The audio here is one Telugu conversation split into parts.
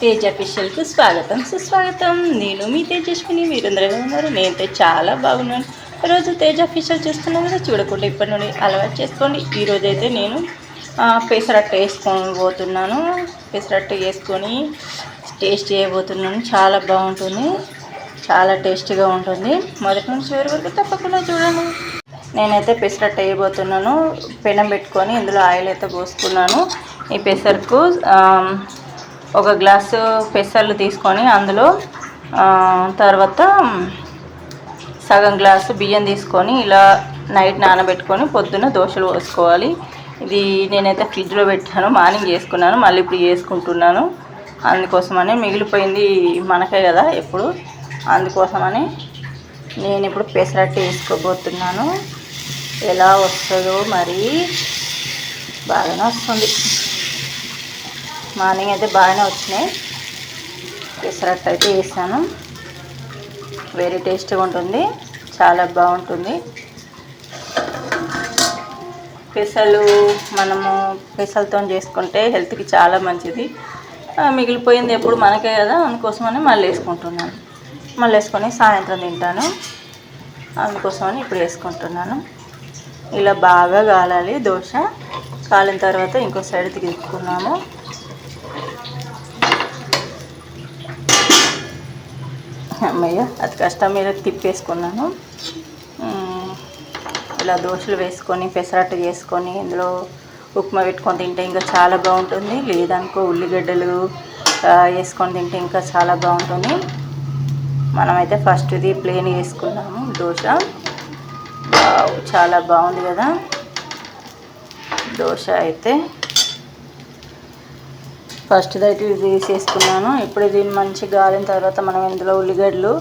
తేజ్ అఫీషియల్కు స్వాగతం. సుస్వాగతం. నేను మీ తేజస్విని మీరందరూ ఎలా ఉన్నారు. నేనైతే చాలా బాగున్నాను. ఈరోజు తేజ్ అఫీషియల్ చూస్తున్నా కదా చూడకుండా ఇప్పటి నుండి అలవాటు చేసుకోండి. ఈరోజు అయితే నేను పెసరట్ట పెసరట్టు వేసుకొని పోతున్నాను పెసరట్టు వేసుకొని టేస్ట్ చేయబోతున్నాను. చాలా బాగుంటుంది. చాలా టేస్టీగా ఉంటుంది. మొదటి నుంచి చివరి వరకు తప్పకుండా చూడండి. నేనైతే పెసరట్టు వేయబోతున్నాను. పెనం పెట్టుకొని ఇందులో ఆయిల్ అయితే పోసుకున్నాను. ఈ పెసరకు ఒక గ్లాసు పెసర్లు తీసుకొని అందులో తర్వాత సగం గ్లాసు బియ్యం తీసుకొని ఇలా నైట్ నానబెట్టుకొని పొద్దున్న దోశలు పోసుకోవాలి. ఇది నేనైతే ఫ్రిడ్జ్లో పెట్టాను మార్నింగ్ చేసుకున్నాను మళ్ళీ ఇప్పుడు చేసుకుంటున్నాను. అందుకోసమని మిగిలిపోయింది మనకే కదా ఎప్పుడు. అందుకోసమని నేను ఇప్పుడు పెసరట్టు వేసుకోబోతున్నాను. ఎలా వస్తుందో మరి బాగానే వస్తుంది. మార్నింగ్ అయితే బాగానే వచ్చినాయి. పెసరట్టు అయితే వేసాను. వెరీ టేస్టీగా ఉంటుంది. చాలా బాగుంటుంది. పెసలు మనము పెసలతో చేసుకుంటే హెల్త్కి చాలా మంచిది. మిగిలిపోయింది ఎప్పుడు మనకే కదా అందుకోసమని మళ్ళీ వేసుకుంటున్నాను. మళ్ళీ వేసుకొని సాయంత్రం తింటాను. అందుకోసమని ఇప్పుడు వేసుకుంటున్నాను. ఇలా బాగా కాలాలి దోశ. కాలిన తర్వాత ఇంకో సైడ్ తిప్పుకున్నాము. అమ్మయ్య అది కష్టం మీద తిప్పేసుకున్నాను. ఇలా దోశలు వేసుకొని పెసరట్టు చేసుకొని ఇందులో ఉప్మా పెట్టుకొని తింటే ఇంకా చాలా బాగుంటుంది. లేదనుకో ఉల్లిగడ్డలు వేసుకొని తింటే ఇంకా చాలా బాగుంటుంది. మనమైతే ఫస్ట్ ఇది ప్లేన్ వేసుకున్నాము దోశ. చాలా బాగుంది కదా. దోశ అయితే. ఫస్ట్ అయితే ఇది వేసేసుకున్నాను ఇప్పుడు దీన్ని మంచి గాలిన తర్వాత మనం ఇందులో ఉల్లిగడ్డలు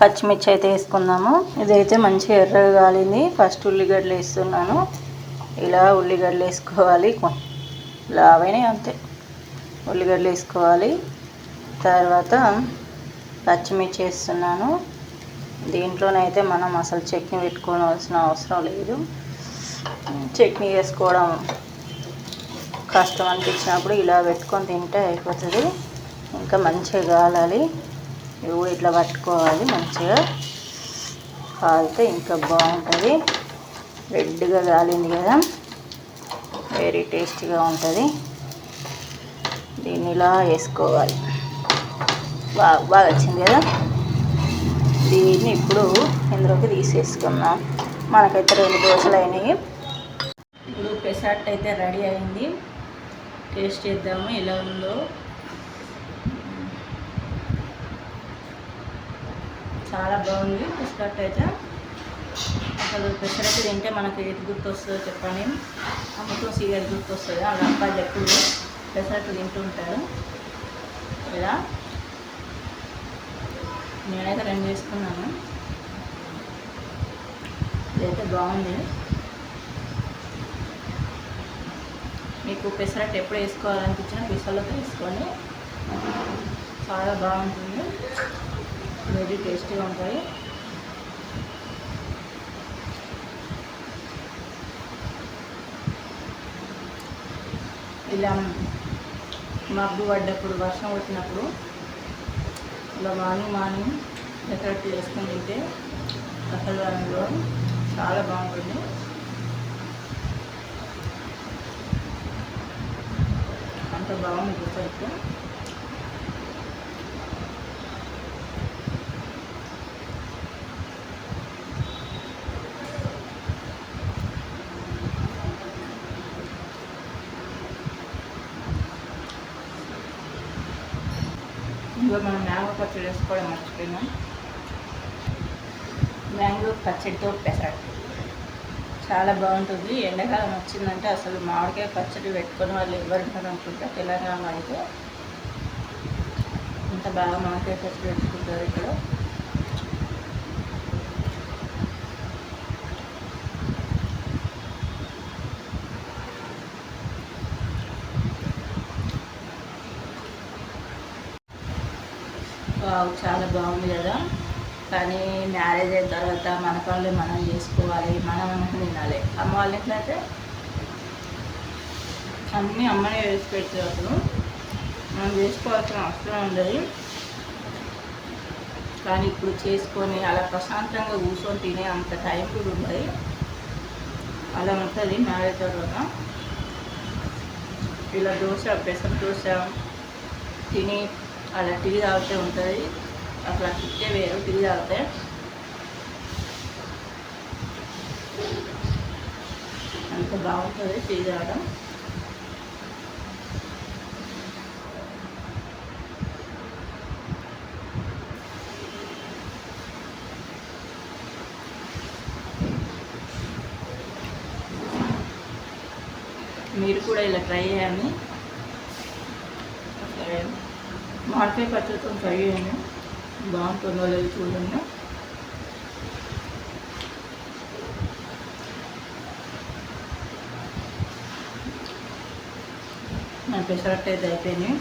పచ్చిమిర్చి అయితే వేసుకుందాము. ఇదైతే మంచి ఎర్రగా గాలింది. ఫస్ట్ ఉల్లిగడ్డలు వేస్తున్నాను. ఇలా ఉల్లిగడ్డలు వేసుకోవాలి. కొ- అంతే. ఉల్లిగడ్డలు వేసుకోవాలి. తర్వాత పచ్చిమిర్చి వేస్తున్నాను. దీంట్లోనైతే మనం అసలు చట్నీ పెట్టుకోవాల్సిన అవసరం లేదు. చట్నీ వేసుకోవడం కష్టం అనిపించినప్పుడు ఇలా పెట్టుకొని తింటే అయిపోతుంది. ఇంకా మంచిగా కాలాలి ఇవి కూడా ఇట్లా పట్టుకోవాలి. మంచిగా కాలితే ఇంకా బాగుంటుంది. రెడ్గా కాలింది కదా. వెరీ టేస్టీగా ఉంటుంది. దీన్ని ఇలా వేసుకోవాలి. బాగా బాగా వచ్చింది కదా. దీన్ని ఇప్పుడు ఇందులోకి తీసేసుకుందాం. మనకైతే రెండు దోశలు అయినాయి. ఇప్పుడు పెసాట్ అయితే రెడీ అయింది. టేస్ట్ చేద్దాము ఎలా ఉందో. చాలా బాగుంది పెసరట్ అయితే. అసలు పెసరట్టు తింటే మనకి ఏది గుర్తు వస్తుందో చెప్పండి. అమ్మతో సీరియల్ గుర్తు వస్తుంది వాళ్ళ అబ్బాయి ఎప్పుడు పెసరట్టు తింటుంటారు ఇలా నేనైతే రన్ చేసుకున్నాను ఇదైతే బాగుంది. మీకు పెసరట్టు ఎప్పుడు వేసుకోవాలనిపించినా పెసరలతో వేసుకోండి. చాలా బాగుంటుంది. వెరీ టేస్టీగా ఉంటాయి. ఇలా మబ్బు పడ్డప్పుడు వర్షం వచ్చినప్పుడు ఇలా మార్నింగ్ మార్నింగ్ పెసరట్టు వేసుకొని తింటే అసలు చాలా బాగుంటుంది. అంత బాగుంది పెసరట్టు ఇంకా మనం మ్యాంగో పచ్చడి వేసుకోవడం మర్చిపోయినాం. మ్యాంగో పచ్చడితో పెసరట్టు. చాలా బాగుంటుంది. ఎండాకాలం వచ్చిందంటే అసలు మామిడికాయ పచ్చడి పెట్టుకొని వాళ్ళు ఎవరు ఉంటారు అనుకుంటా. తెలంగాణ అయితే ఇంత బాగా మామిడికాయ పచ్చడి పెట్టుకుంటారు ఇక్కడ. వావ్, చాలా బాగుంది కదా. కానీ మ్యారేజ్ అయిన తర్వాత మన పనులు మనం చేసుకోవాలి మనం తినాలి అమ్మ వాళ్ళు ఎట్లయితే అన్నీ అమ్మనే వేసి పెడతారు అప్పుడు మనం చేసుకోవాల్సిన అవసరం ఉండదు. కానీ ఇప్పుడు చేసుకొని అలా ప్రశాంతంగా కూర్చొని తినే అంత టైం కూడా ఉండదు. అలా ఉంటుంది మ్యారేజ్ తర్వాత. ఇలా దోశ పెసర దోశ తిని అలా టీ తాగితే ఉంటుంది. అట్లా కిక్కే వేరు టీ తాగితే అంత బాగుంటుంది టీ తాగడం మీరు కూడా ఇలా ట్రై చేయండి మామిడికాయ పచ్చడితో ట్రై చేయండి బాగుంటుందో లేదు చూడండి నా పెసరట్టు అయితే అయిపోయినాయి.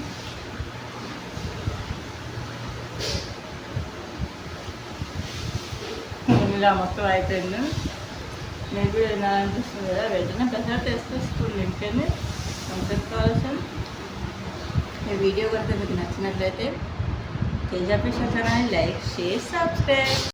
ఇలా మొత్తం అయిపోయింది. నేను కూడా తినాలనిపిస్తుంది కదా? వెంటనే పెసరట్టు వేసుకొస్తుంది ఇంకేంది అంతే కావాల్సిన ఈ వీడియో కనుక మీకు నచ్చినట్లయితే तेजापेक्षा जरा लाईक शेअर सबस्क्राईब